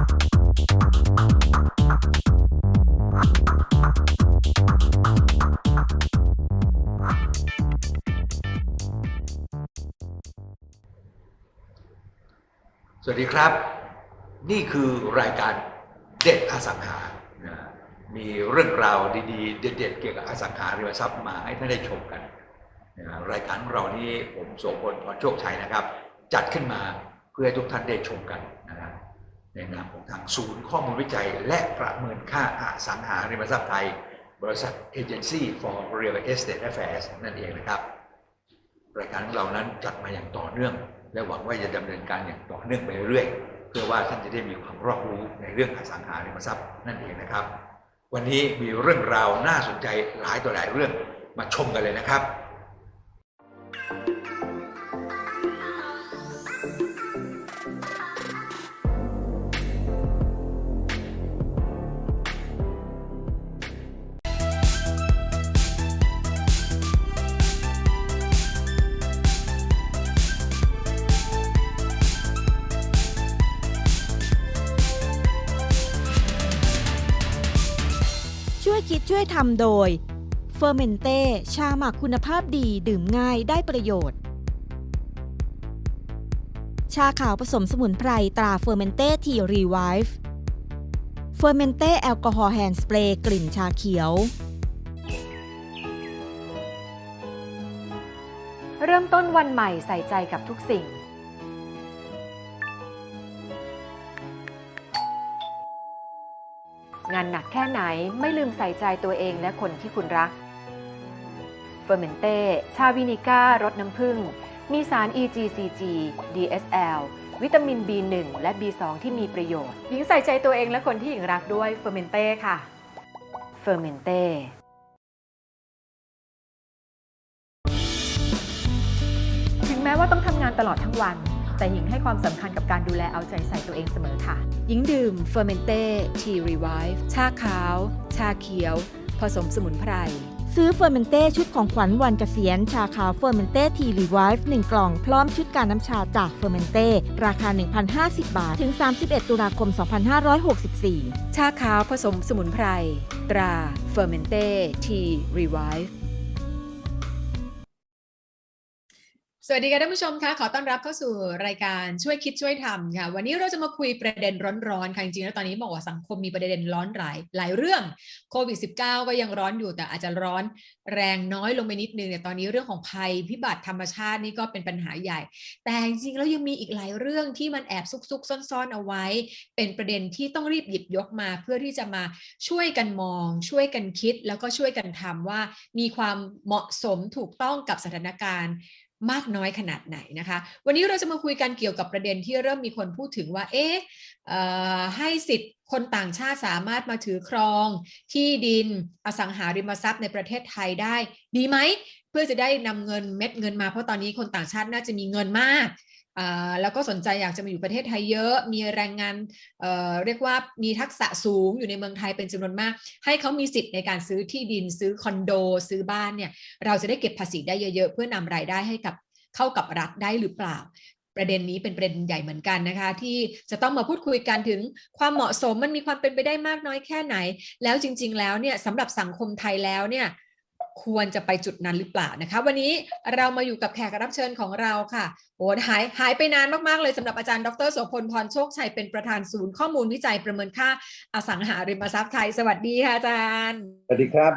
สวัสดีครับ นี่คือรายการเด็ดอสังหานะมีเรื่องราวดีๆ เด็ดๆ เกี่ยวกับอสังหาริมทรัพย์มาให้ท่านได้ชมกันนะรายการของเรานี้ผมโสพลพรโชคชัยนะครับ จัดขึ้นมาเพื่อให้ทุกท่านได้ชมกัน ในนามของทางศูนย์ข้อมูลวิจัย และประเมินค่าอสังหาริมทรัพย์ไทย บริษัท Agency for Real Estate Affairs นั่นเองนะครับ รายการของเรานั้นจัดมาอย่างต่อเนื่อง และหวังว่าจะดำเนินการอย่างต่อเนื่องไปเรื่อยเพื่อว่าท่านจะได้มีความรอบรู้ในเรื่องอสังหาริมทรัพย์นั่นเองนะครับ วันนี้มีเรื่องราวน่าสนใจหลายต่อหลายเรื่องมาชมกันเลยนะครับช่ว ช่วยทำโดยเฟอร์เมนเต้ชาหมักคุณภาพดีดื่มง่ายได้ประโยชน์ ชาขาวผสมสมุนไพรตราเฟอร์เมนเต้ทีรีไวฟ์เฟอร์เมนเต้แอลกอฮอล์แฮนด์สเปรย์กลิ่นชาเขียว เริ่มต้นวันใหม่ใส่ใจกับทุกสิ่ง งานหนักแค่ไหนไม่ลืมใส่ใจตัวเองและคนที่คุณรักเฟอร์เมนเต้ ชาวินิก้ารสน้ำผึ้ง มีสาร EGCG DSL วิตามิน B1 และ B2 ที่มีประโยชน์ หญิงใส่ใจตัวเองและคนที่หญิงรักด้วยเฟอร์เมนเต้ค่ะเฟอร์เมนเต้ถึงแม้ว่าต้องทำงานตลอดทั้งวัน แต่หญิงให้ความสำคัญกับการดูแลเอาใจใส่ตัวเองเสมอค่ะ หญิงดื่มเฟอร์เมนเต้ทีรีไวฟ์ชาขาว ชาเขียว ผสมสมุนไพร ซื้อเฟอร์เมนเต้ชุดของขวัญวันเกษียณ ชาขาวเฟอร์เมนเต้ทีรีไวฟ์1กล่องพร้อมชุดการน้ำชาจากเฟอร์เมนเต้ราคา 1,050 บาท ถึง 31 ตุลาคม 2564 ชาขาวผสมสมุนไพร ตราเฟอร์เมนเต้ทีรีไวฟ์ สวัสดีค่ะท่านผู้ชมคะขอต้อนรับเข้าสู่รายการช่วยคิดช่วยทำค่ะ วันนี้เราจะมาคุยประเด็นร้อนๆค่ะจริงๆแล้วตอนนี้บอกว่าสังคมมีประเด็นร้อนหลายหลายเรื่องโควิด -19 ก็ยังร้อนอยู่แต่อาจจะร้อนแรงน้อยลงไปนิดนึงแต่ตอนนี้เรื่องของภัยพิบัติธรรมชาตินี่ก็เป็นปัญหาใหญ่ แต่จริงๆแล้วยังมีอีกหลายเรื่องที่มันแอบซุกๆซ่อนๆเอาไว้ เป็นประเด็นที่ต้องรีบหยิบยกมา เพื่อที่จะมาช่วยกันมอง ช่วยกันคิดแล้วก็ช่วยกันทำว่า มีความเหมาะสมถูกต้องกับสถานการณ์ มากน้อยขนาดไหนนะคะ วันนี้เราจะมาคุยกันเกี่ยวกับประเด็นที่เริ่มมีคนพูดถึงว่า เอ๊ะให้สิทธิ์คนต่างชาติสามารถมาถือครอง ที่ดินอสังหาริมทรัพย์ในประเทศไทยได้ ดีไหม เพื่อจะได้นำเงินเม็ดเงินมาเพราะตอนนี้คนต่างชาติน่าจะมีเงินมาก แล้วก็สนใจอยากจะมาอยู่ประเทศไทยเยอะ มีแรงงานเเรียกว่ามีทักษะสูงอยู่ในเมืองไทยเป็นจำนวนมาก ให้เขามีสิทธิ์ในการซื้อที่ดินซื้อคอนโด ซื้อบ้านเนี่ยเราจะได้เก็บภาษีได้เยอะ ๆ เพื่อนำรายได้ให้กับเข้ากับรัฐได้หรือเปล่า ประเด็นนี้เป็นประเด็นใหญ่เหมือนกันนะคะ ที่จะต้องมาพูดคุยกันถึงความเหมาะสมมันมีความเป็นไปได้มากน้อยแค่ไหน แล้วจริง ๆ แล้วเนี่ยสำหรับสังคมไทยแล้วเนี่ย ควรจะไปจุดนั้นหรือเปล่านะคะ วันนี้เรามาอยู่กับแขกรับเชิญของเราค่ะโอ้หายหายไปนานมากๆเลยสำหรับอาจารย์ดรโสพลพรโชคชัยเป็นประธานศูนย์ข้อมูลวิจัยประเมินค่าอสังหาริมทรัพย์ไทย สวัสดีค่ะอาจารย์ สวัสดีครับ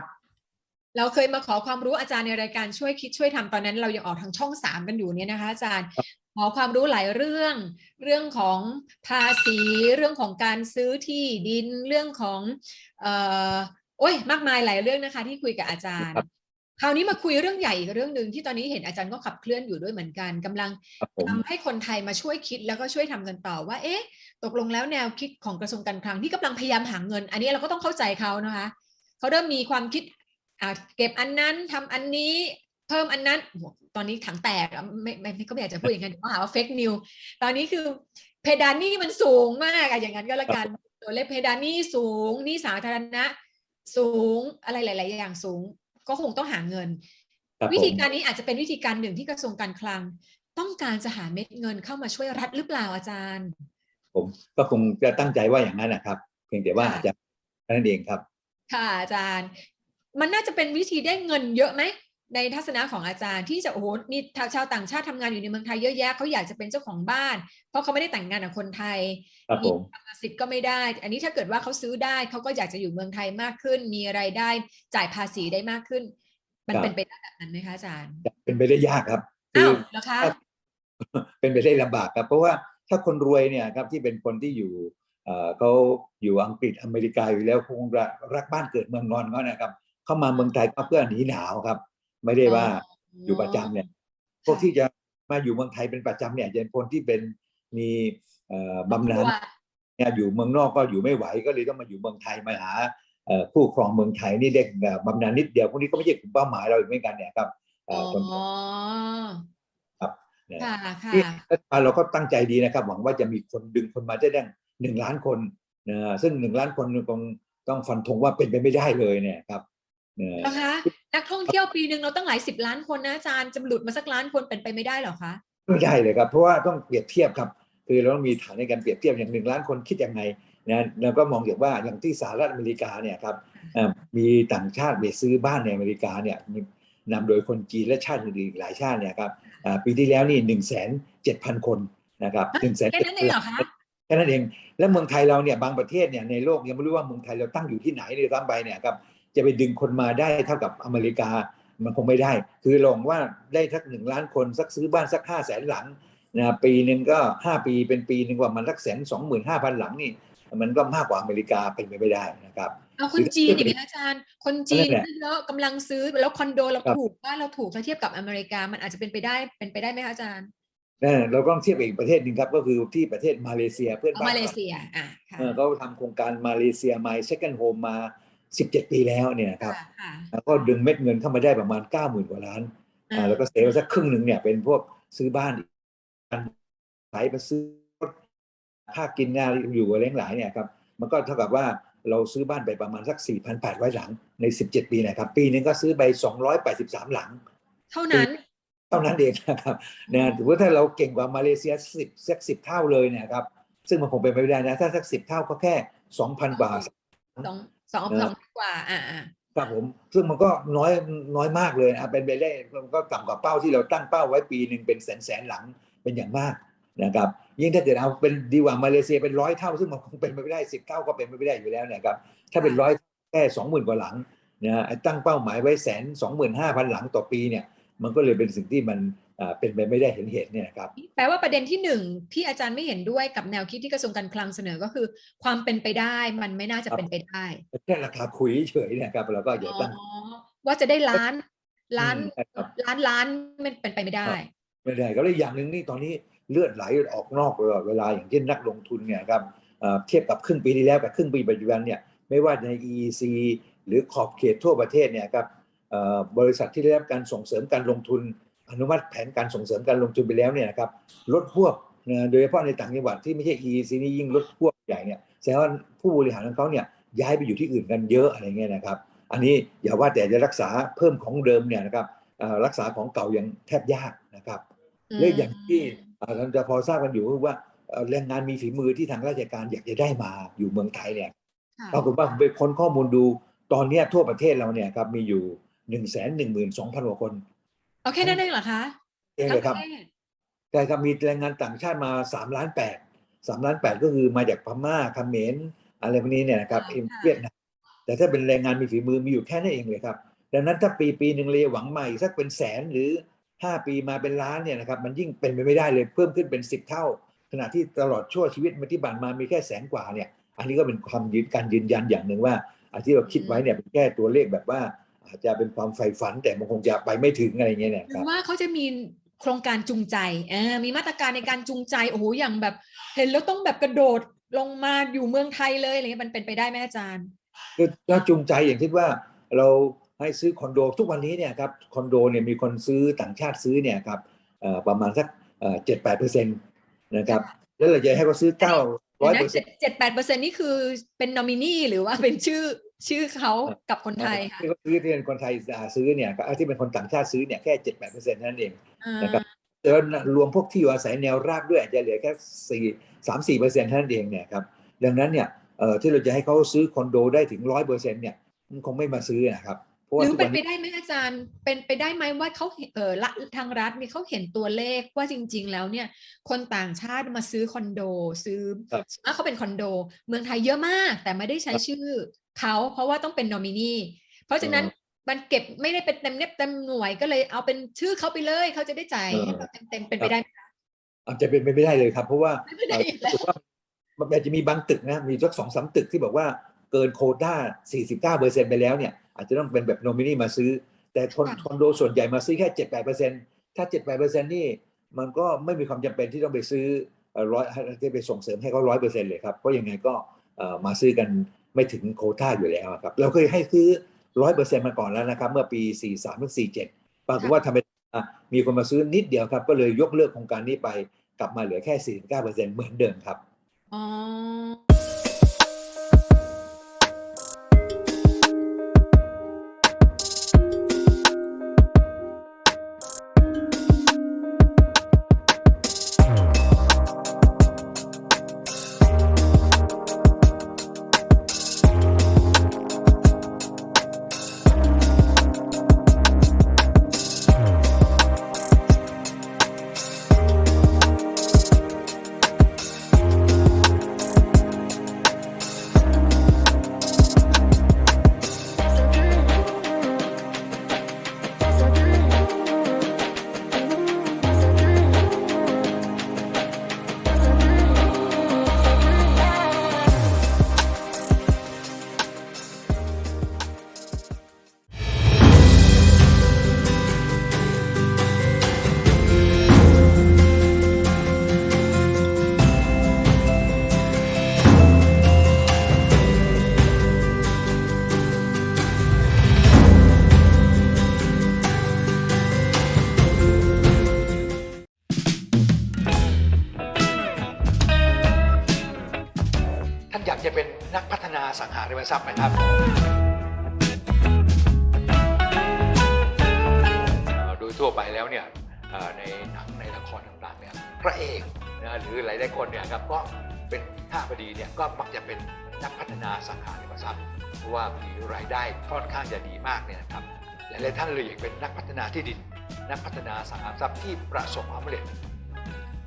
เราเคยมาขอความรู้อาจารย์ในรายการช่วยคิดช่วยทำตอนนั้น เรายังออกทางช่องสามกันอยู่เนี่ยนะคะอาจารย์ขอความรู้หลายเรื่อง เรื่องของภาษี เรื่องของการซื้อที่ดิน เรื่องของเอ่อโอ้ยมากมายหลายเรื่องนะคะ ที่คุยกับอาจารย์ คราวนี้มาคุยเรื่องใหญ่อีกเรื่องหนึ่งที่ตอนนี้เห็นอาจารย์ก็ขับเคลื่อนอยู่ด้วยเหมือนกันกำลังครับผมทำให้คนไทยมาช่วยคิดแล้วก็ช่วยทำกันต่อว่า เอ๊ะ ตกลงแล้วแนวคิดของกระทรวงการคลังที่กำลังพยายามหาเงิน อันนี้เราก็ต้องเข้าใจเขานะคะเขาเริ่มมีความคิดอ่าเก็บอันนั้นทำอันนี้เพิ่มอันนั้นโอ้โหตอนนี้ถังแตกอะไม่ไม่ไม่ก็ไม่อยากจะพูดอย่างนั้นเดี๋ยวเขาหาว่าเฟกนิวตอนนี้คือเพดานหนี้มันสูงมากอะอย่างนั้นก็แล้วกันตัวเลขเพดานหนี้สูงหนี้สาธารณะ สูงอะไรหลาย ๆ อย่างสูง ก็คงต้องหาเงินครับวิธีผมการนี้อาจจะเป็นวิธีการหนึ่งที่กระทรวงการคลัง ต้องการจะหาเม็ดเงินเข้ามาช่วยรัฐหรือเปล่าอาจารย์ ผมก็คงจะตั้งใจว่าอย่างนั้นนะครับ เพียงแต่ว่าค่ะอาจจะแค่นั้นเองครับ ค่ะอาจารย์ มันน่าจะเป็นวิธีได้เงินเยอะไหม ในทัศนะของอาจารย์ที่จะโอ้โหนี่ชาวต่างชาติทำงานอยู่ในเมืองไทยเยอะแยะเขาอยากจะเป็นเจ้าของบ้าน เพราะเขาไม่ได้แต่งงานกับคนไทยครับผมกรรมสิทธิ์ก็ไม่ได้ อันนี้ถ้าเกิดว่าเขาซื้อได้เขาก็อยากจะอยู่เมืองไทยมากขึ้น มีรายได้จ่ายภาษีได้มากขึ้น มันเป็นไปได้แบบนั้นไหมคะอาจารย์ เป็นไปได้ยากครับคือ้าวอเหรอคะเป็นไปได้ลำบากครับ เพราะว่าถ้าคนรวยเนี่ยครับที่เป็นคนที่อยู่เอ่อเขาอยู่อังกฤษอเมริกาอยู่แล้วคงรักรักบ้านเกิดเมืองนอนเขานะครับเข้ามาเมืองไทยก็เพื่อหนีหนาวครับ ไม่ได้ว่าอยู่ประจำเนี่ยพวกที่จะมาอยู่เมืองไทยเป็นประจำเนี่ยจะเป็นคนที่เป็นมีเอ่อบำนาญครอบครัวเนี่ยอยู่เมืองนอกก็อยู่ไม่ไหวก็เลยต้องมาอยู่เมืองไทยมาหาเอ่อคู่ครองเมืองไทยนี่เด็กแบบบำนาญนิดเดียวพวกนี้ก็ไม่ใช่กลุ่มเป้าหมายเราอีกเหมือนกันเนี่ยครับเอ่อ๋ออคนครับเนี่ยค่ะค่ะนี่รัฐบาลเราก็ตั้งใจดีนะครับ หวังว่าจะมีคนดึงคนมาได้ได้หนึ่งล้านคนนะซึ่งหนึ่งล้านคนคงต้องฟันธงว่าเป็นไปไม่ได้เลยเนี่ยครับเนี่ยนะคะ นักท่องเที่ยวปีหนึ่งเราตั้งหลายสิบล้านคนนะอาจารย์จะหลุดมาสักล้านคนเป็นไปไม่ได้เหรอคะไม่ได้เลยครับ เพราะว่าต้องเปรียบเทียบครับ คือเราต้องมีฐานในการเปรียบเทียบอย่างหนึ่งล้านคนคิดยังไงนะแล้วก็มองอย่างว่าอย่างที่สหรัฐอเมริกาเนี่ยครับเอ่อมีต่างชาติไปซื้อบ้านในอเมริกาเนี่ยมีนำโดยคนจีนและชาติอื่นๆอีกหลายชาติเนี่ยครับอ่าปีที่แล้วนี่หนึ่งแสนเจ็ดพันคนนะครับหนึ่งแสนแค่นั้นเองเหรอคะแค่นั้นเองแล้วเมืองไทยเราเนี่ยบางประเทศเนี่ยในโลกยังไม่รู้ว่าเมืองไทยเราตั้งอยู่ที่ไหนเลยซ้ำไปเนี่ยครับ จะไปดึงคนมาได้เท่ากับอเมริกามันคงไม่ได้ คือลองว่าได้สักหนึ่งล้านคนสักซื้อบ้านสักห้าแสนหลังนะปีหนึ่งก็ห้าปีเป็นปีหนึ่งว่ามันสักแสนสองหมื่นห้าพันหลังนี่ มันก็มากกว่าอเมริกาเป็นไปไม่ได้นะครับเอาคนจีนอย่างนี้ยอาจารย์ คนจีนนั่นแหละเยอะกำลังซื้อแล้วคอนโดเราครับถูกบ้านเราถูกถ้าเทียบกับอเมริกามันอาจจะเป็นไปได้เป็นไปได้ไหมคะอาจารย์เออเราก็ต้องเทียบกับอีกประเทศหนึ่งครับ ก็คือที่ประเทศมาเลเซียเพื่อนเอาบ้านมาเลเราเซียอะค่ะเออเขาทำโครงการมาเลเซีย My Second Home มา 17 ปีแล้วเนี่ยนะครับค่ะค่ะแล้วก็ดึงเม็ดเงินเข้ามาได้ประมาณ 90,000 กว่าล้านอ่าแล้วก็เซฟไว้สักครึ่งหนึ่งเนี่ยเป็นพวกซื้อบ้านอีกการขายไปซื้อรถค่ากินงานอยู่อะไรทั้งหลายเนี่ยครับมันก็เท่ากับว่าเราซื้อบ้านไปประมาณสัก 4,800 หลังใน 17 ปีนะครับ ปีหนึงก็ซื้อไป 283 หลัง เท่านั้น เท่านั้นเองนะครับนะถือว่าถ้าเราเก่งกว่ามาเลเซียสิบสักสิบเท่าเลยเนะครับ ซึ่งมันคงเป็นไปไม่ได้นะ ถ้าสักสิบเท่าก็แค่ 2,000 กว่าสอง สองเออสองกว่าอ่า อ่าครับผมซึ่งมันก็น้อยน้อยมากเลยนะเป็นไปได้มันก็ต่ำกว่าเป้าที่เราตั้งเป้าไว้ปีหนึ่งเป็นแสนแสนหลังเป็นอย่างมากนะครับ ยิ่งถ้าเกิดเอาเป็นดีกว่ามาเลเซียเป็นร้อยเท่า ซึ่งมันคงเป็นไปไม่ได้สิบเท่าก็เป็นไปไม่ได้อยู่แล้วนะครับ ถ้าเป็นร้อยแค่สองหมื่นกว่าหลังนะไอ้ตั้งเป้าหมายไว้แสนสองหมื่นห้าพันหลังต่อปีเนี่ย มันก็เลยเป็นสิ่งที่มันอ่า เป็นไปไม่ได้เห็นเหตุเนี่ยนะครับแปลว่าประเด็นที่หนึ่งที่อาจารย์ไม่เห็นด้วยกับแนวคิดที่กระทรวงการคลังเสนอก็คือ ความเป็นไปได้มันไม่น่าจะเป็นไปได้แค่ราคาคุยเฉยๆเนะครับเราก็อย่าอ๋อตั้งว่าจะได้ล้านล้านอืมครับล้านล้านมันเป็นไปไม่ได้ไม่ได้ก็เลยอย่างหนึ่งนี่ตอนนี้เลือดไหลออกนอกตลอดเวลาอย่างเช่นนักลงทุนเนี่ยครับเอ่อเทียบกับครึ่งปีที่แล้วกับครึ่งปีปัจจุบันเนี่ยไม่ว่าใน EEC หรือขอบเขตทั่วประเทศเนี่ยครับเอ่อบริษัทที่ได้รับการส่งเสริมการลงทุน อนุมัติแผนการส่งเสริมการลงทุนไปแล้วเนี่ยนะครับลดพวกนะโดยเฉพาะในต่างจังหวัดที่ไม่ใช่ EEC นี่ยิ่งลดพวกใหญ่เนี่ยแสดงว่าผู้บริหารของเขาเนี่ยย้ายไปอยู่ที่อื่นกันเยอะอะไรเงี้ยนะครับ อันนี้อย่าว่าแต่จะรักษาเพิ่มของเดิมเนี่ยนะครับเอ่อรักษาของเก่ายังแทบยากนะครับเรื่องอย่างที่อ่าเราจะพอทราบกันอยู่ก็คือว่าเอ่อแรงงานมีฝีมือที่ทางราชการอยากจะได้มาอยู่เมืองไทยเนี่ยค่ะปรากฏว่าผมไปค้นข้อมูลดูตอนเนี้ยทั่วประเทศเราเนี่ยครับมีอยู่หนึ่งแสนหนึ่งหมื่นสองพันกว่าคน เอาแค่นั้นเองเหรอคะเองเลยครับ ทั้งประทศแต่ครับมีแรงงานต่างชาติมาสามล้านแปดสามล้านแปดก็คือมาจากพม่าเขมรอะไรพวกนี้เนี่ยนะครับเอ็มเวียดนามแต่ถ้าเป็นแรงงานมีฝีมือมีอยู่แค่นั้นเองเลยครับ ดังนั้นถ้าปีปีหนึ่งเลยหวังมาอีกสักเป็นแสนหรือห้าปีมาเป็นล้านเนี่ยนะครับมันยิ่งเป็นไปไม่ได้เลยเพิ่มขึ้นเป็นสิบเท่า ขณะที่ตลอดชั่วชีวิตมาที่ผ่านมามีแค่แสนกว่าเนี่ย อันนี้ก็เป็นความยืนการยืนยันอย่างหนึ่งว่าอาที่เราคิดไว้เนี่ยเป็นแค่ตัวเลขแบบว่า อาจจะเป็นความใฝ่ฝันแต่มันคงจะไปไม่ถึงอะไรเงี้ยเนี่ยหครืรับอว่าเขาจะมีโครงการจูงใจอ่ามีมาตรการในการจูงใจโอ้โหอย่างแบบ เห็นแล้วต้องแบบกระโดดลงมาอยู่เมืองไทยเลยอะไรเงี้ยมันเป็นไปได้ไหมอาจารย์คือถ้าจูงใจอย่างที่ว่าเราให้ซื้อคอนโดทุกวันนี้เนี่ยครับคอนโดเนี่ยมีคนซื้อต่างชาติซื้อเนี่ยครับเอ่อประมาณสักเจ็ดแปดเปอร์เซ็นต์นะครับแล้วเราจะให้เขาซื้อเก้าร้อยเปอร์เซ็เจ็นดต์เจ็ดแปดเปอร์เซ็นนี่คือเป็นนอมินีหรือว่าเป็นชื่อ ชื่อเขากับคนไทยค่ะที่เขาซื้อที่เป็นคนไทยอ่าซื้อเนี่ยก็ที่เป็นคนต่างชาติซื้อเนี่ยแค่เจ็ดแปดเปอร์เซ็นต์นั่นเองอ่านะครับแต่ว่ารวมพวกที่อยู่อาศัยแนวราบด้วยอาจจะเหลือแค่สี่สามสี่เปอร์เซ็นต์เท่านั้นเองเนี่ยครับดังนั้นเนี่ยเอ่อที่เราจะให้เขาซื้อคอนโดได้ถึงร้อยเปอร์เซ็นต์เนี่ยมันคงไม่มาซื้อนะครับเพราะหว่ารือทุกเป็วันนไปนี้ได้ไหมอาจารย์ เป็นไปได้ไหมว่าเขาเห็นเออละทางรัฐมีเขาเห็นตัวเลขว่าจริง ๆ แล้วเนี่ย คนต่างชาติมาซื้อคอนโด ซื้อครับส่วนมากเขาเป็นคอนโด เมืองไทยเยอะมาก แต่ไม่ได้ใช้ชื่อ เขาเพราะว่าต้องเป็นนอมินีเพราะฉะนั้นมันเก็บไม่ได้เป็นเต็มเน็บเต็มหน่วยก็เลยเอาเป็นชื่อเขาไปเลยเขาจะได้จ่ายให้เราเต็มๆเป็นไปได้ไหมคะอาจจะเป็นไปไม่ได้เลยครับ เพราะว่าไม่เป็นไรอยู่แล้วรู้สึกว่ามันอาจจะมีบางตึกนะมีสักสองสามตึกที่บอกว่าเกินโควต้า49เปอร์เซ็นต์ไปแล้วเนี่ยอาจจะต้องเป็นแบบโนมินีมาซื้อ แต่คอนค่ะคอนโดส่วนใหญ่มาซื้อแค่7 8เปอร์เซ็นต์ถ้า7 8เปอร์เซ็นต์นี่มันก็ไม่มีความจำเป็นที่ต้องไปซื้อเอ่อร้อยที่ไปส่งเสริมให้เขาร้อยเปอร์เซ็นต์เลยครับเพราะยังไงก็เอ่อมาซื้อกัน ไม่ถึงโควต้าอยู่แล้วครับเราเคยให้ซื้อร้อยเปอร์เซ็นต์มาก่อนแล้วนะครับ เมื่อปี43ถึง47ปรากฏว่าทำไมอะมีคนมาซื้อนิดเดียวครับ ก็เลยยกเลิกโครงการนี้ไปกลับมาเหลือแค่49เปอร์เซ็นต์เหมือนเดิมครับอ๋อ จะเป็นนักพัฒนาสังหาริมทรัพย์ไหมครับ โดยทั่วไปแล้วเนี่ยในหนังในละครต่างๆเนี่ยพระเอกนะหรือหลายๆคนเนี่ยครับก็เป็นข้าพอดีเนี่ยก็มักจะเป็นนักพัฒนาสังหาริมทรัพย์เพราะว่ามีรายได้ค่อนข้างจะดีมากเนี่ยนะครับหลายๆท่านเลยอยากเป็นนักพัฒนาที่ดินนักพัฒนาสังหาริมทรัพย์ที่ประสบความสำเร็จ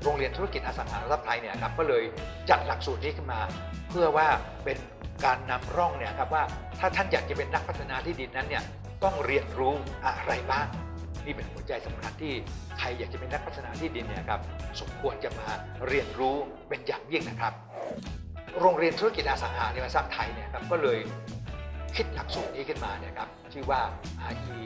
โรงเรียนธุรกิจอสังหาริมทรัพย์ไทยเนี่ยครับก็เลยจัดหลักสูตรนี้ขึ้นมา เพื่อว่าเป็นการนำร่องเนี่ยครับว่าถ้าท่านอยากจะเป็นนักพัฒนาที่ดินนั้นเนี่ยต้องเรียนรู้อะไรบ้างนี่เป็นหัวใจสำคัญที่ใครอยากจะเป็นนักพัฒนาที่ดินเนี่ยครับสมควรจะมาเรียนรู้เป็นอย่างยิ่งนะครับ โรงเรียนธุรกิจอสังหาริมทรัพย์ไทยเนี่ยครับก็เลยคิดหลักสูตรนี้ขึ้นมาเนี่ยครับชื่อว่า RE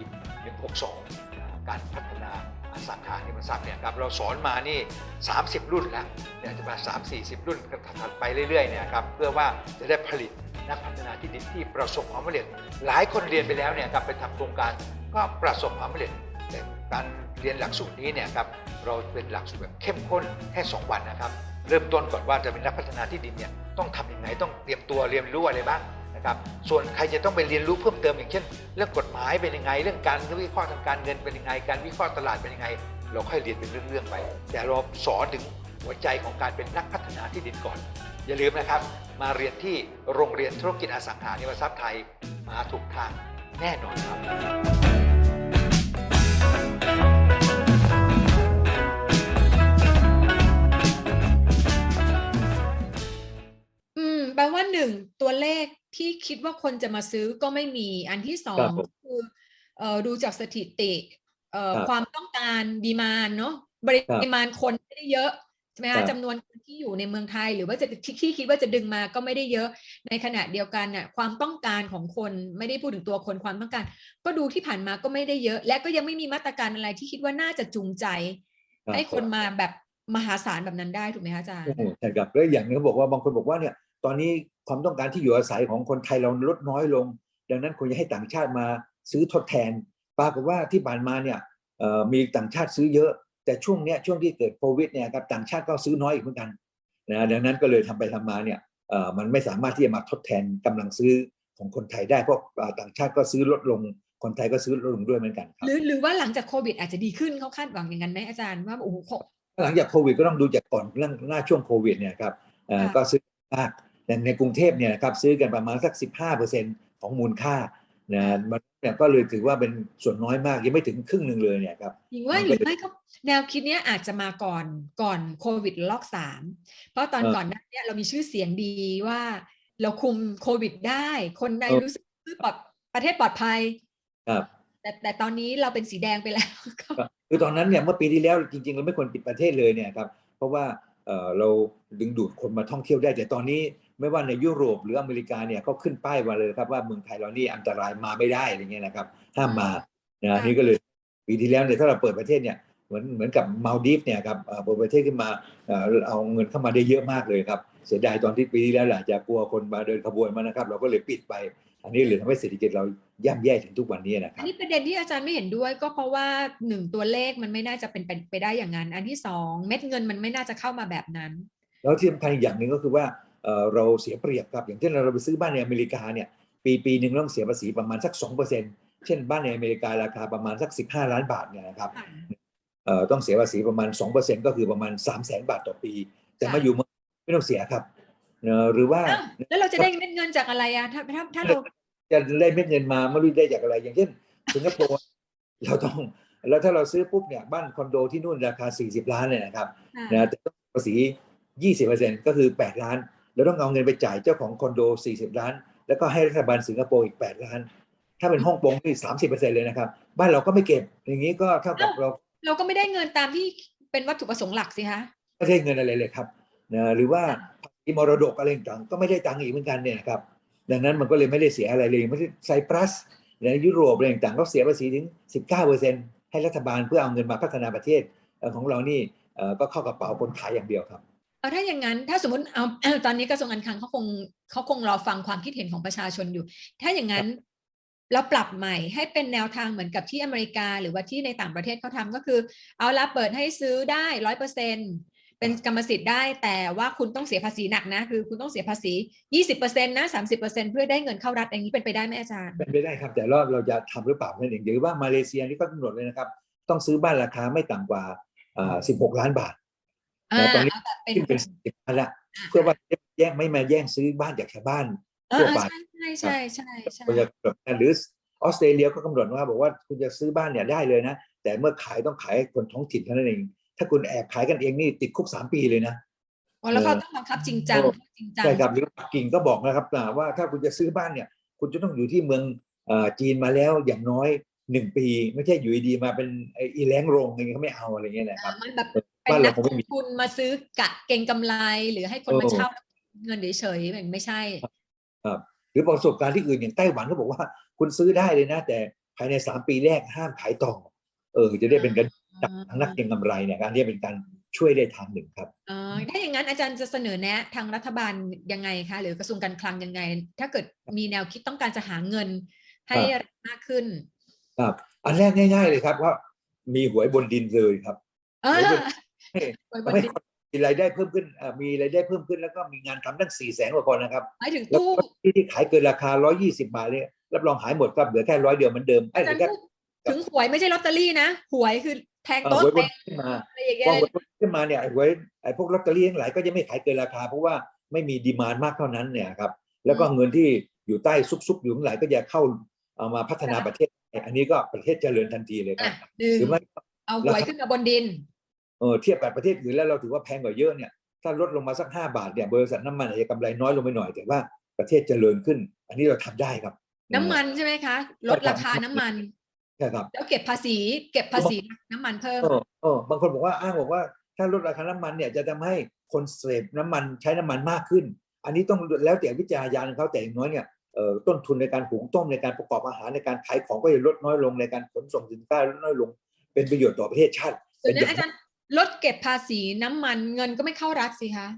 162 การพัฒนาอสังหาริมทรัพย์เนี่ยครับเราสอนมานี่ 30 รุ่นแล้วเนี่ยจะมา 3 40 รุ่นถัดไปเรื่อยๆเนี่ยครับเพื่อว่าจะได้ผลิตนักพัฒนาที่ดินที่ประสบความสำเร็จ หลายคนเรียนไปแล้วเนี่ยครับไปทำโครงการก็ประสบความสำเร็จแต่การเรียนหลักสูตรนี้เนี่ยครับเราเป็นหลักสูตรแบบเข้มข้นแค่2วันนะครับ เริ่มต้นก่อนว่าจะเป็นนักพัฒนาที่ดินเนี่ยต้องทำยังไงต้องเตรียมตัวเรียนรู้อะไรบ้าง นะครับส่วนใครจะต้องไปเรียนรู้เพิ่มเติมอย่างเช่น เรื่องกฎหมายเป็นยังไง เรื่องการวิเคราะห์ทางการเงินเป็นยังไง การวิเคราะห์ตลาดเป็นยังไง เราค่อยเรียนเป็นเรื่องๆไป แต่เราสอนถึงหัวใจของการเป็นนักพัฒนาที่ดินก่อน อย่าลืมนะครับ มาเรียนที่โรงเรียนธุรกิจอสังหาริมทรัพย์ไทยมาถูกทางแน่นอนครับ ที่คิดว่าคนจะมาซื้อก็ไม่มีอันที่สอครังบผมคือเอ่อดูจากสถิติเอ่อครับความต้องการดีมานเนาะปริมาณคนไม่ได้เยอะใช่ไหมครัคะบจำนวนคนที่อยู่ในเมืองไทย หรือว่าจะที่ที่คิดว่าจะดึงมาก็ไม่ได้เยอะ ในขณะเดียวกันน่ะความต้องการของคนไม่ได้พูดถึงตัวคนความต้องการ ก็ดูที่ผ่านมาก็ไม่ได้เยอะ และก็ยังไม่มีมาตรการอะไรที่คิดว่าน่าจะจูงใจรับให้คนมาแบบมหาศาลแบบนั้นได้ถูกไหมคะอาจารย์โอ้โหใช่ครับแล้วอย่างหนึงเขาบอกว่าบางคนบอกว่าเนี่ยตอนนี้ ความต้องการที่อยู่อาศัยของคนไทยเราลดน้อยลง ดังนั้นควรจะให้ต่างชาติมาซื้อทดแทน ปรากฏว่าที่ผ่านมาเนี่ยเอ่อมีต่างชาติซื้อเยอะ แต่ช่วงเนี้ยช่วงที่เกิดโควิดเนี่ยครับต่างชาติก็ซื้อน้อยอีกเหมือนกันนะดังนั้นก็เลยทำไปทำมาเนี่ยเอ่อมันไม่สามารถที่จะมาทดแทนกำลังซื้อของคนไทยได้เพราะเอ่อต่างชาติก็ซื้อลดลงคนไทยก็ซื้อลดลงด้วยเหมือนกันครับหรือหรือว่าหลังจากโควิดอาจจะดีขึ้นเขาคาดหวังอย่างนั้นไหมอาจารย์ว่าโอ้โหโคหลังจากโควิดก็ต้องดูจากก่อนเรื่องหน้าช่วงโควิดเนี่ยครับเอ่อค่ะก็ซื้อมาก แต่ในกรุงเทพเนี่ยนะครับซื้อกันประมาณสัก 15%ของมูลค่านะมันเนี่ยก็เลยถือว่าเป็นส่วนน้อยมากยังไม่ถึงครึ่งหนึ่งเลยเนี่ยครับหญิงว่ามันหก็รือไม่ก็แนวคิดเนี้ยอาจจะมาก่อนก่อนโควิดรอบสามเพราะตอนเออก่อนหน้าเนี้ยเรามีชื่อเสียงดีว่าเราคุมโควิดได้ คนในเออรู้สึกปลอดประเทศปลอดภัยครับแต่แต่ตอนนี้เราเป็นสีแดงไปแล้วก็คือตอนนั้นเนี่ยเมื่อปีที่แล้วจริงๆเราไม่ควรปิดประเทศเลยเนี่ยครับเพราะว่าเอ่อเราดึงดูดคนมาท่องเที่ยวได้ แต่ตอนนี้ ไม่ว่าในยุโรปหรืออเมริกาเนี่ยเขาขึ้นป้ายมาเลยครับว่าเมืองไทยเรานี่อันตรายมาไม่ได้อะไรเงี้ยนะครับห้ามมานะนี่ก็เลยปีที่แล้วเนี่ยถ้าเราเปิดประเทศเนี่ยเหมือนเหมือนกับมาลดีฟเนี่ยครับเอ่อเปิดประเทศขึ้นมาเอ่อเอาเงินเข้ามาได้เยอะมากเลยครับเสียดายตอนที่ปีที่แล้วแหละจะกลัวคนมาเดินขบวนมานะครับ เราก็เลยปิดไป อันนี้เลยทำให้เศรษฐกิจเราย่ำแย่ถึงทุกวันนี้นะคอัรันบนี้ประเด็นที่อาจารย์ไม่เห็นด้วยก็เพราะว่าหนึ่งตัวเลขมันไม่น่าจะเป็นไปไปได้อย่างนั้น อันที่สองเม็ดเงินมันไม่น่าจะเข้ามาแบบนั้น แล้วที่สำคัญอีกอย่างหนึ่งก็คือว่า เอ่อเราเสียเปรียบครับอย่างเช่นเราไปซื้อบ้านในอเมริกาเนี่ยปีปีหนึ่งเราต้องเสียภาษีประมาณสัก 2%เช่นบ้านในอเมริการาคาประมาณสัก 15 ล้านบาทเนี่ยนะครับเอ่อต้องเสียภาษีประมาณ 2%ก็คือประมาณ 3 0 0 0 0 0บาทต่อปี แต่มาอยู่เมืองไม่ต้องเสียครับเอ่อหรือว่าอ้าวแล้วเราจะได้เม็ดเงินจากอะไรอะถ้าถ้าถ้าเราจะได้เม็ดเงินมาไม่รู้ได้จากอะไร อย่างเช่นสิงคโปร์เราต้องแล้วถ้าเราซื้อปุ๊บเนี่ยบ้านคอนโดที่นู่นราคา 40 ล้านเนี่ยนะครับอ่านะแต่ต้องภาษี 20%ก็คือ 8 ล้าน แล้วต้องเอาเงินไปจ่ายเจ้าของคอนโด 40 ล้าน แล้วก็ให้รัฐบาลสิงคโปร์อีก 8 ล้าน ถ้าเป็นฮ่องกงนี่30%เลยนะครับ บ้านเราก็ไม่เก็บ อย่างนี้ก็เท่ากับเรา เราก็ไม่ได้เงินตามที่เป็นวัตถุประสงค์หลักสิคะไม่ได้เงินอะไรเลยครับนะหรือว่าภาษีมรดกอะไรต่างๆก็ไม่ได้ตังค์อีกเหมือนกันเนี่ยนะครับดังนั้นมันก็เลยไม่ได้เสียอะไรเลยไม่ใช่ไซปรัสในยุโรปอะไรต่างๆก็เสียภาษีถึง 19%ให้รัฐบาลเพื่อเอาเงินมาพัฒนาประเทศเอ่อของเรานี่เอ่อก็เข้ากระเป๋าคนขายอย่างเดียวครับ เอาถ้าอย่างนั้นถ้าสมมติเอาตอนนี้กระทรวงการคลังเขาคงเขาคงรอฟังความคิดเห็นของประชาชนอยู่ ถ้าอย่างนั้นเราปรับใหม่ให้เป็นแนวทางเหมือนกับที่อเมริกา หรือว่าที่ในต่างประเทศเขาทำก็คือ เอาละเปิดให้ซื้อได้ร้อยเปอร์เซ็นเป็นกรรมสิทธิ์ได้แต่ว่าคุณต้องเสียภาษีหนักนะ คือคุณต้องเสียภาษียี่สิบเปอร์เซ็นต์นะสามสิบเปอร์เซ็นเพื่อได้เงินเข้ารัฐอย่างนี้เป็นไปได้ไหมอาจารย์ เป็นไปได้ครับแต่เราเราจะทำหรือเปล่านั่นเองหรือว่ามาเลเซียนี่ก็กำหนดเลยนะครับ ต้องซื้อบ้านราคาไม่ต่ำกว่าอ่า16ล้านบาทอ่า แล้วตอนนี้เอาแบบเป็นขึ้นเป็นสิบล้านละเพื่อว่าจะแย่งไม่มาแย่งซื้อบ้านจากชาวบ้านเออทั่วเออไปใช่ใช่ใช่ใช่ใช่ก็จะกำหนดหรือออสเตรเลียก็กำหนดว่าบอกว่าคุณจะซื้อบ้านเนี่ยได้เลยนะ แต่เมื่อขายต้องขายให้คนท้องถิ่นเท่านั้นเอง ถ้าคุณแอบขายกันเองนี่ติดคุกสามปีเลยนะอ๋อแล้วเขาต้องบังคับจริงจังโอ้จริงจังใช่ครับหรือปักกิ่งก็บอกนะครับอ่าว่าถ้าคุณจะซื้อบ้านเนี่ย คุณจะต้องอยู่ที่เมืองเอ่อจีนมาแล้วอย่างน้อยหนึ่งปี ไม่ใช่อยู่ดีๆมาเป็นไอ้อีแรงโรงอะไรเงี้ยเขาไม่เอาอะไรเงี้ยนะครับมันแบบ เป็นบ้านเรานักคงลไม่งมีทุนมาซื้อกะเก่งกำไร หรือให้คนมาเออเช่าแล้วเงินเฉยๆมันไม่ใช่หรือประสบการณ์ที่อื่นอย่างไต้หวันเขาบอกว่า คุณซื้อได้เลยนะ แต่ภายในสามปีแรกห้ามขายต่อเออ จะได้เป็นการทางนักเก็งกำไรเนี่ยการนี้เป็นการช่วยได้ทางหนึ่งครับเออถ้าอย่างนั้นอาจารย์จะเสนอแนะทางรัฐบาลยังไงคะ หรือกระทรวงการคลังยังไง ถ้าเกิดมีแนวคิดต้องการจะหาเงินให้ครับมากขึ้น ครับ อันแรกง่าย ๆ เลยครับว่ามีหวยบนดินเลยครับเออ ให้ไว้บนทำให้ดินคนมีรายได้เพิ่มขึ้นอ่ามีรายได้เพิ่มขึ้นแล้วก็มีงานทำตั้งสี่แสนกว่าคนนะครับหมายถึงแล้วตู้ก็ที่ที่ขายเกินราคา120บาทเนี่ยรับรองหายหมดครับเหลือแค่ร้อยเดียวเหมือนเดิมไอ้อาเหจาลืรอย์แค่พูดถึงหวยไม่ใช่ลอตเตอรี่นะ หวยคือแทงเอ่อโต๊ะหวยบแทนงขึ้นมาอะไรอย่างเงี้พอยหวยบนขึ้นมาเนี่ยไอ้หวยไอ้พวกลอตเตอรี่ทั้งหลายก็จะไม่ขายเกินราคา เพราะว่าไม่มีดีมานมากเท่านั้นเนี่ยครับ แล้วก็เงินที่อยู่ใต้ซุกๆอยู่ทั้งหลายก็จะเข้าเอามาพัฒนาประเทศ อันนี้ก็ประเทศเจริญทันทีเลยคอะรับหนึ่งหรือไม่เอาหวยขึ้นมาบนดิน เออเทียบกับประเทศอื่นแล้วเราถือว่าแพงกว่าเยอะเนี่ยถ้าลดลงมาสักห้าบาทเนี่ยบริษัทน้ำมันอาจจะกำไรน้อยลงไปหน่อย แต่ว่าประเทศเจริญขึ้น อันนี้เราทำได้ครับ น้ำมันใช่ไหมคะ ลดราคาน้ำมัน ใช่ครับแล้วเก็บภาษี เก็บภาษีน้ำมันเพิ่ม เออเออบางคนบอกว่าอ้างบอกว่าถ้าลดราคาน้ำมันเนี่ยจะทำให้คนเสพน้ำมันใช้น้ำมันมากขึ้น อันนี้ต้องแล้วแต่วิจารณญาณของเขาแต่อย่างน้อยเนี่ยเอ่อต้นทุนในการหุงต้มในการประกอบอาหารในการขายของก็จะลดน้อยลงในการขนส่งสินค้าลดน้อยลง เป็นประโยชน์ต่อประเทศชาติ ส่วนเป็นอนั้นย่างอาจารย์ ลดเก็บภาษีน้ำมัน เงินก็ไม่เข้ารัฐสิคะ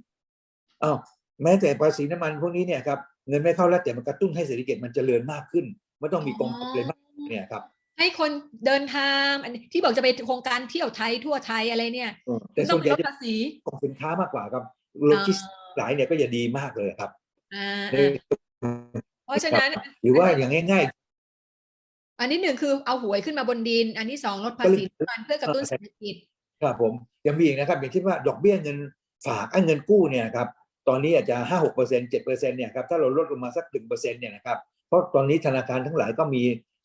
อ้าวแม้แต่ภาษีน้ำมันพวกนี้เนี่ยครับเงินไม่เข้ารัฐแต่มันกระตุ้นให้เศรษฐกิจมันเจริญมากขึ้นไม่ต้องมีกองทุนเลยมากเนี่ยครับให้คนเดินทางอันที่บอกจะไปโครงการเที่ยวไทยทั่วไทยอะไรเนี่ยเออแต่ต้ส่อวงนใหญ่ลดจะภาษีของสินค้ามากกว่าครับโลจิสติกส์หลายเนี่ยก็จะดีมากเลยครับอ่าในอ่าเพราะฉะนั้นหรือว่าอย่างง่ายอันนี้หนึ่งคือเอาหวยขึ้นมาบนดิน อันที่สองลดภาษีน้ำมันเพื่อกระตุ้นเศรษฐกิจ ครับผมยังมีอีกนะครับอย่างเช่นว่าดอกเบี้ยเงินฝากไอ้เงินกู้เนี่ยนะครับตอนนี้อาจจะห้าหกเปอร์เซ็นเจ็ดเปอร์เซ็นเนี่ยครับถ้าเราลดลงมาสักหนึ่งเปอร์เซ็นเนี่ยนะครับเพราะตอนนี้ธนาคารทั้งหลายก็มี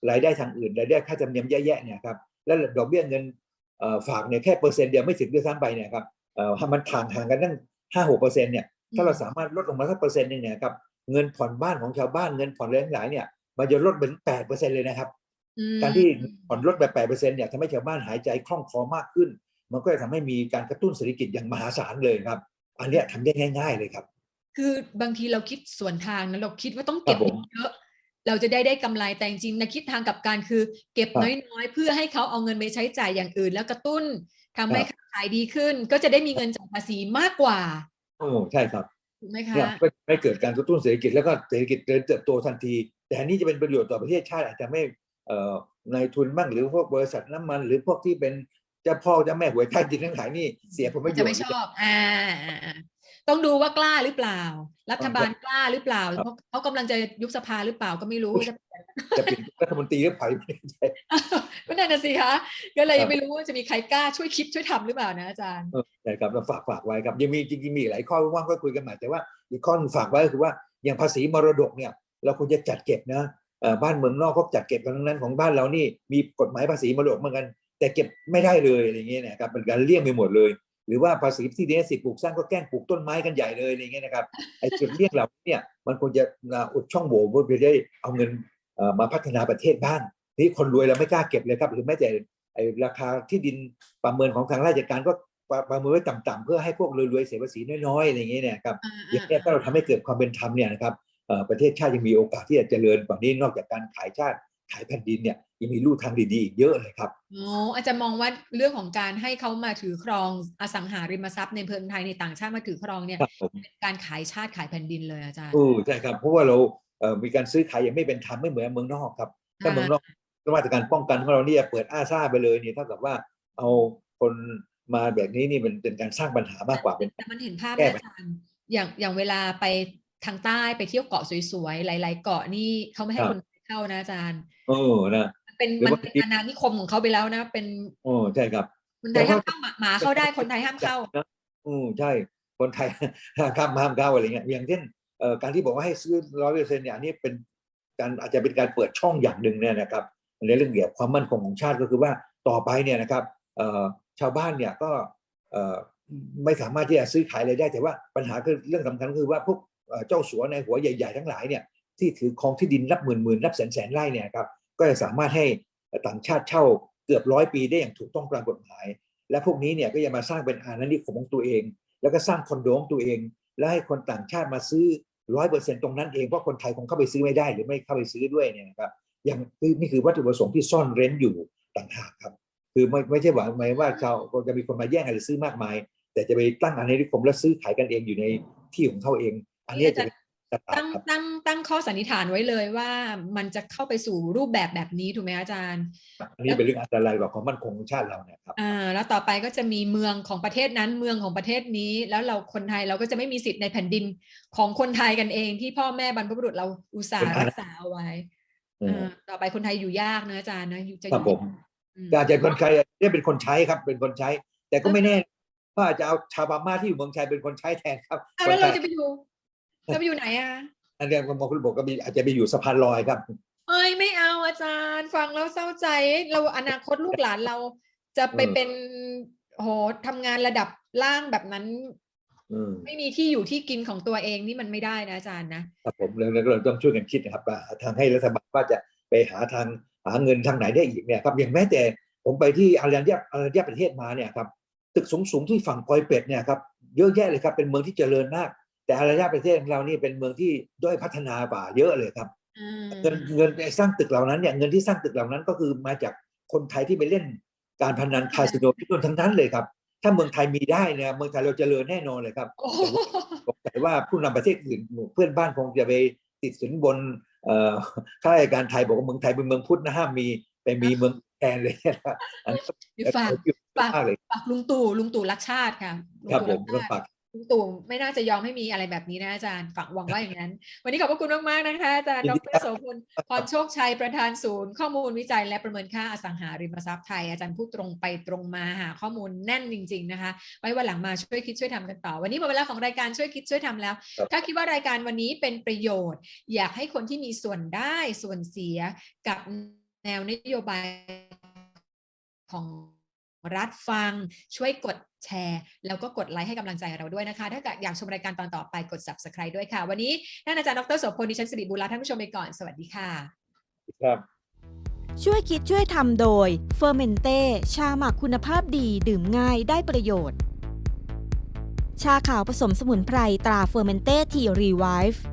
รายได้ทางอื่นรายได้ค่าธรรมเนียมแย่ๆเนี่ยครับแล้วดอกเบี้ยเงินเอ่อฝากเนี่ยแค่เปอร์เซ็นต์เดียวไม่ถึงด้วยซ้ำไปเนี่ยครับเอ่อมันห่างห่างกันตั้งห้าหกเปอร์เซ็นต์เนี่ยถ้าเราสามารถลดลงมาสักเปอร์เซ็นต์หนึงเนี่ยครับเงินผ่อนบ้านของชาวบ้านเงินผ่อนอะไรทั้งหลายเนี่ยมันจะลดเป็นแปดเปอร์เซ็นต์เลยนะครับอืมการที่ผ่อนลดแบบแปดเปอร์เซ็นต์เนี่ยทำให้ชาวบ้านหายใจคล่องคอมากขึ้น มันก็จะทำให้มีการกระตุ้นเศรษฐกิจอย่างมหาศาลเลยครับ อันเนี้ยทำได้ง่าย ๆ เลยครับ คือบางทีเราคิดส่วนทางนะเราคิดว่าต้องเก็บครับผมเยอะเราจะได้ได้กำไรแต่จริงๆนะคิดทางกลับการคือ เก็บครับน้อยๆ เพื่อให้เขาเอาเงินไปใช้จ่ายอย่างอื่น แล้วกระตุ้นทำให้ครับ ขายดีขึ้น ก็จะได้มีเงินจ่ายภาษีมากกว่าโอ้ใช่ครับ ถูกไหมคะ เนี่ยก็ไม่เกิดการกระตุ้นเศรษฐกิจแล้วก็เศรษฐกิจเจริญเติบโตทันที แต่อันนี้จะเป็นประโยชน์ต่อประเทศชาติอาจจะไม่เอ่อนายทุนบ้างหรือพวกบริษัทน้ำมัน หรือพวกที่เป็นเจ้าพ่อเจ้าแม่หวยใต้ดินทั้งหลายนี่เสียผลประโยชจะน์ไม่ชอบอ่าอ่าอ่าต้องดูว่ากล้าหรือเปล่า รัฐบาลกล้าหรือเปล่าครับเพราะเขากำลังจะยุบสภาหรือเปล่าก็ไม่รู้จะจะเป็นรัฐมนตรีหรือเปล่าไม่ใช่ก็นั่นน่ะสิคะก็เลยครัยับงไม่รู้ว่าจะมีใครกล้าช่วยคิดช่วยทำหรือเปล่านะอาจารย์เออใช่ครับเราฝากฝากไว้ครับยังมีจริงๆมีหลายข้อว่างๆก็คุยกันใหม่แต่ว่าอีกข้อหนึงฝากไว้ก็คือว่าอย่างภาษีมรดกเนี่ย เราควรจะจัดเก็บนะเอ่อบ้านเมืองนอกเขาจัดเก็บกันทั้งนั้นของบ้านเรานี่มีกฎหมายภาษีมรดกเหมือนกัน แต่เก็บไม่ได้เลยอะไรเงี้ยนะครับเป็นการเลี่ยงไปหมดเลย หรือว่าภาษีที่ดินสิปลูกสร้างก็แกล้งปลูกต้นไม้กันใหญ่เลยอะไรเงี้ยนะครับไอ้จุดเลี่ยงเหล่านี้เนี่ยมันควรจะอ่าอุดช่องโหว่เพื่อไปได้เอาเงินเอ่อมาพัฒนาประเทศบ้างนี่คนรวยเราไม่กล้าเก็บเลยครับหรือแม้แต่ไอ้ราคาที่ดินประเมินของทางราชการก็ประประเมินไว้ต่ำๆเพื่อให้พวกรวยๆเสียภาษีน้อยๆอะไรเงี้ยเนะครับอ่าอย่างนี้ยถ้าเราทำให้เกิดความเป็นธรรมเนี่ยนะครับเอ่อประเทศชาติยังมีโอกาสที่จะเจริญกว่านี้นอกจากการขายชาติ ขายแผ่นดินเนี่ยยังมีลู่ทางดีๆอีกเยอะเลยครับอ๋ออาจารย์มองว่าเรื่องของการให้เขามาถือครองอสังหาริมทรัพย์ในเมืองไทยในต่างชาติมาถือครองเนี่ยครับผมเป็นการขายชาติขายแผ่นดินเลยอาจารย์เออใช่ครับเพราะว่าเราเอ่อมีการซื้อขายอย่างไม่เป็นธรรมไม่เหมือนเมืองนอกครับถ้าอ่าเมืองนอกมาตรการป้องกันของเราเนี่ยเปิดอ้าซ่าไปเลยเนี่ยเท่ากับว่าเอาคนมาแบบนี้นี่มันเป็นการสร้างปัญหามากกว่าเป็นแต่มันเห็นภาพแก้นะปัญอาหาจารย์อย่างอย่างเวลาไปทางใต้ไปเที่ยวเกาะสวยๆ หลาย ๆ เกาะนี่เขาไม่ให้ครับคนไทย เข้านะอาจารย์เออนะมันเป็นหรือมันว่าเป็นอาณานิคมของเขาไปแล้วนะ เป็นโอ้ใช่ครับคนไทยแต่ห้าว่ามเข้าหมาหมาเข้าได้คนไทยห้ามเข้านะอืมใช่คนไทยข้ามห้ามเข้าอะไรเงี้ยอย่างเช่นเอ่อการที่บอกว่าให้ซื้อร้อยเปอร์เซ็นต์เนี่ยอันนี้เป็นการอาจจะเป็นการเปิดช่องอย่างหนึ่งเนี่ยนะครับในเรื่องเกี่ยวกับความมั่นคงของชาติก็คือว่าต่อไปเนี่ยนะครับเอ่อชาวบ้านเนี่ยก็เอ่อไม่สามารถที่จะซื้อขายอะไรได้แต่ว่าปัญหาคือเรื่องสำคัญคือว่าพวกเอ่อเจ้าสัวในหัวใหญ่ ๆ ทั้งหลายเนี่ย ที่ถือครองที่ดินนับหมื่นหมื่นนับแสนแสนไร่เนี่ยครับก็จะสามารถให้ต่างชาติเช่าเกือบร้อยปีได้อย่างถูกต้องตามกฎหมาย และพวกนี้เนี่ยก็จะมาสร้างเป็นอาณานิคมของตัวเอง แล้วก็สร้างคอนโดของตัวเอง แล้วให้คนต่างชาติมาซื้อร้อยเปอร์เซ็นตรงนั้นเองเพราะคนไทยคงเข้าไปซื้อไม่ได้หรือไม่เข้าไปซื้อด้วยเนี่ยนะครับอย่างนี่คือวัตถุประสงค์ที่ซ่อนเร้นอยู่ต่างหากครับ คือไม่ไม่ใช่หวังหมายว่าชาวจะมีคนมาแย่งอะไรซื้อมากมาย แต่จะไปตั้งอาณานิคมแล้วซื้อขายกันเองอยู่ในที่ของเขาเอง อันนี้จะ ตลาดตั้งครับตั้งตั้งข้อสันนิษฐานไว้เลยว่ามันจะเข้าไปสู่รูปแบบแบบนี้ถูกไหมอาจารย์ อันนี้เป็นเรื่องอันตรายกับความมั่นคงของชาติเราเนี่ยครับอ่าแล้วต่อไปก็จะมีเมืองของประเทศนั้นเมืองของประเทศนี้ แล้วเราคนไทยเราก็จะไม่มีสิทธิ์ในแผ่นดินของคนไทยกันเอง ที่พ่อแม่บรรพบุรุษเราอุตส่าห์เป็นอาณารักษาเอาไว้อืมอ่าต่อไปคนไทยอยู่ยากนะอาจารย์นะอยู่จะอครับยู่ผมยากอืมแต่อาจจะคนไทยเนี่ยเป็นคนใช้ครับเป็นคนใช้ แต่ก็ไม่แน่ว่าอาจจะเอาชาวพม่าที่อยู่เมืองไทยเป็นคนใช้แทนครับอะคนแล้วไทเรายจะไปอยู่ เราไปอยู่ไหนอะอันเนี้ยบางคนบอกก็มีอาจจะไปอยู่สะพานลอยครับเอ้ยไม่เอาอาจารย์ ฟังแล้วเศร้าใจ เราอนาคตลูกหลานเราจะไปเออเป็นโหทำงานระดับล่างแบบนั้นอืมไม่มีที่อยู่ที่กินของตัวเองนี่มันไม่ได้นะอาจารย์นะครับผมเรื่องนี้ก็เราต้องช่วยกันคิดนะครับว่าทางให้รัฐบาลว่าจะไปหาทางหาเงินทางไหนได้อีกเนี่ยครับอย่างแม้แต่ผมไปที่อารยันยะอารยันยะประเทศมาเนี่ยครับตึกสูงๆที่ฝั่งปอยเป็ดเนี่ยครับเยอะแยะเลยครับเป็นเมืองที่เจริญมาก แต่อารยันยะประเทศของเรานี่เป็นเมืองที่ด้อยพัฒนากว่าเยอะเลยครับอืมเงินเงินไอ้สร้างตึกเหล่านั้นเนี่ยเงินที่สร้างตึกเหล่านั้นก็คือมาจากคนไทยที่ไปเล่นการพนันคาสิโนที่นู่นทั้งนั้นเลยครับ ถ้าเมืองไทยมีได้เนี่ยเมืองไทยเราเจริญแน่นอนเลยครับโอ้โหสงสัยว่าผู้นำประเทศอื่นเพื่อนบ้านคงจะไปติดสินบนเอ่อข้าราชการไทยบอกว่าเมืองไทยเป็นเมืองพุทธนะห้ามมีไปมีเมืองแทนเลยนะครับอันนี้เดี๋ยวฝากก็ฝากมากเลยฝากลุงตู่ลุงตู่รักชาติค่ะลุงครับตู่ผมรัต้องชาติฝาก ลุงตู่ไม่น่าจะยอมให้มีอะไรแบบนี้นะอาจารย์ฝังหวังว่าอย่างนั้น วันนี้ขอบพระคุณมากๆนะคะอาจารย์ยิดนดีรครับโสพลพรโชคชัยประธานศูนย์ ข้อมูลวิจัยและประเมินค่าอสังหาริมทรัพย์ไทย อาจารย์พูดตรงไปตรงมาหาข้อมูลแน่นจริง ๆ นะคะไว้วันหลังมาช่วยคิดช่วยทำกันต่อ วันนี้หมดเวลาของรายการช่วยคิดช่วยทำแล้วครับถ้าคิดว่ารายการวันนี้เป็นประโยชน์ อยากให้คนที่มีส่วนได้ส่วนเสียกับแนวนโยบายของ รัฐฟัง ช่วยกดแชร์ แล้วก็กดไลค์ให้กำลังใจเราด้วยนะคะ ถ้าเกิดอยากชมรายการตอนต่อไปกด subscribe ด้วยค่ะ วันนี้ท่านอาจารย์ดรโสพลดิฉันสิริบุญลาท่านผู้ชมไปก่อนสวัสดีค่ะ ครับช่วยคิดช่วยทำโดยเฟอร์เมนเต้ชาหมักคุณภาพดีดื่มง่ายได้ประโยชน์ ชาขาวผสมสมุนไพรตราเฟอร์เมนเต้ทีรีไวฟ์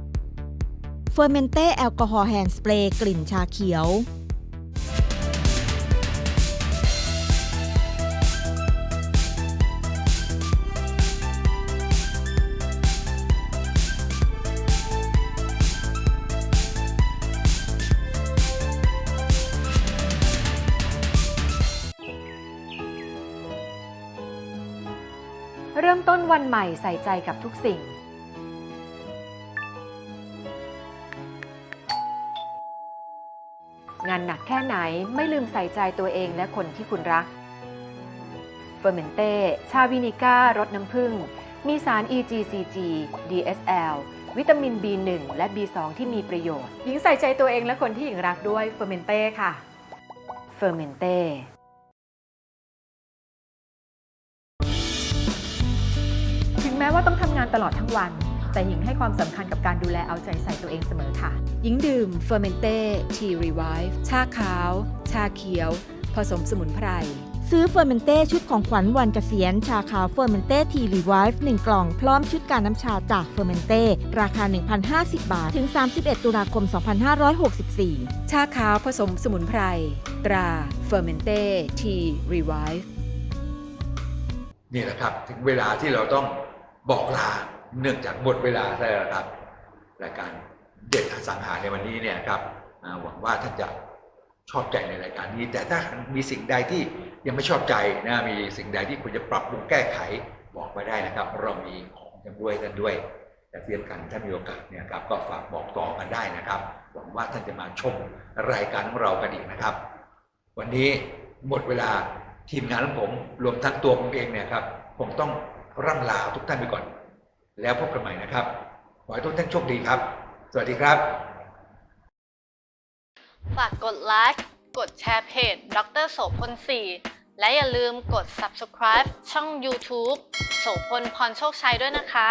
เฟอร์เมนเต้แอลกอฮอล์แฮนด์สเปรย์กลิ่นชาเขียว ใหม่ใส่ใจกับทุกสิ่ง งานหนักแค่ไหนไม่ลืมใส่ใจตัวเองและคนที่คุณรักเฟอร์เมนเต้ ชาวินิก้ารสน้ำผึ้งมีสาร EGCG DSL วิตามิน B1 และ B2 ที่มีประโยชน์ หญิงใส่ใจตัวเองและคนที่หญิงรักด้วยเฟอร์เมนเต้ค่ะเฟอร์เมนเต้ งแม้ว่าต้องทำงานตลอดทั้งวัน แต่หญิงให้ความสำคัญกับการดูแลเอาใจใส่ตัวเองเสมอค่ะ หญิงดื่มเฟอร์เมนเต้ทีรีไวฟ์ชาขาว ชาเขียว ผสมสมุนไพร ซื้อเฟอร์เมนเต้ชุดของขวัญวันเกษียณ ชาขาวเฟอร์เมนเต้ทีรีไวฟ์1กล่องพร้อมชุดการน้ำชาจากเฟอร์เมนเต้ราคา 1,050 บาท ถึง 31 ตุลาคม 2564 ชาขาวผสมสมุนไพร ตราเฟอร์เมนเต้ทีรีไวฟ์นี่แหละครับ ถึงเวลาที่เราต้อง บอกลาเนื่องจากหมดเวลาแล้วครับรายการเด็ดอสังหาในวันนี้เนี่ยครับหวังว่าท่านจะชอบใจในรายการนี้ แต่ถ้ามีสิ่งใดที่ยังไม่ชอบใจนะมีสิ่งใดที่คุณจะปรับปรุงแก้ไขบอกมาได้นะครับ เรามีของจำด้วยกันด้วยแต่เทียบกันถ้ามีโอกาสเนี่ยครับก็ฝากบอกต่อกันได้นะครับ หวังว่าท่านจะมาชมรายการของเรากันอีกนะครับ วันนี้หมดเวลาทีมงานของผมรวมทั้งตัวผมเองเนี่ยครับผมต้อง ร่ำลาทุกท่านไปก่อน แล้วพบกันใหม่นะครับ ขอให้ทุกท่านโชคดีครับ สวัสดีครับ ฝากกดไลค์ กดแชร์เพจดรโสพล4และอย่าลืมกด subscribe ช่อง YouTube โสพลพรโชคชัยด้วยนะคะ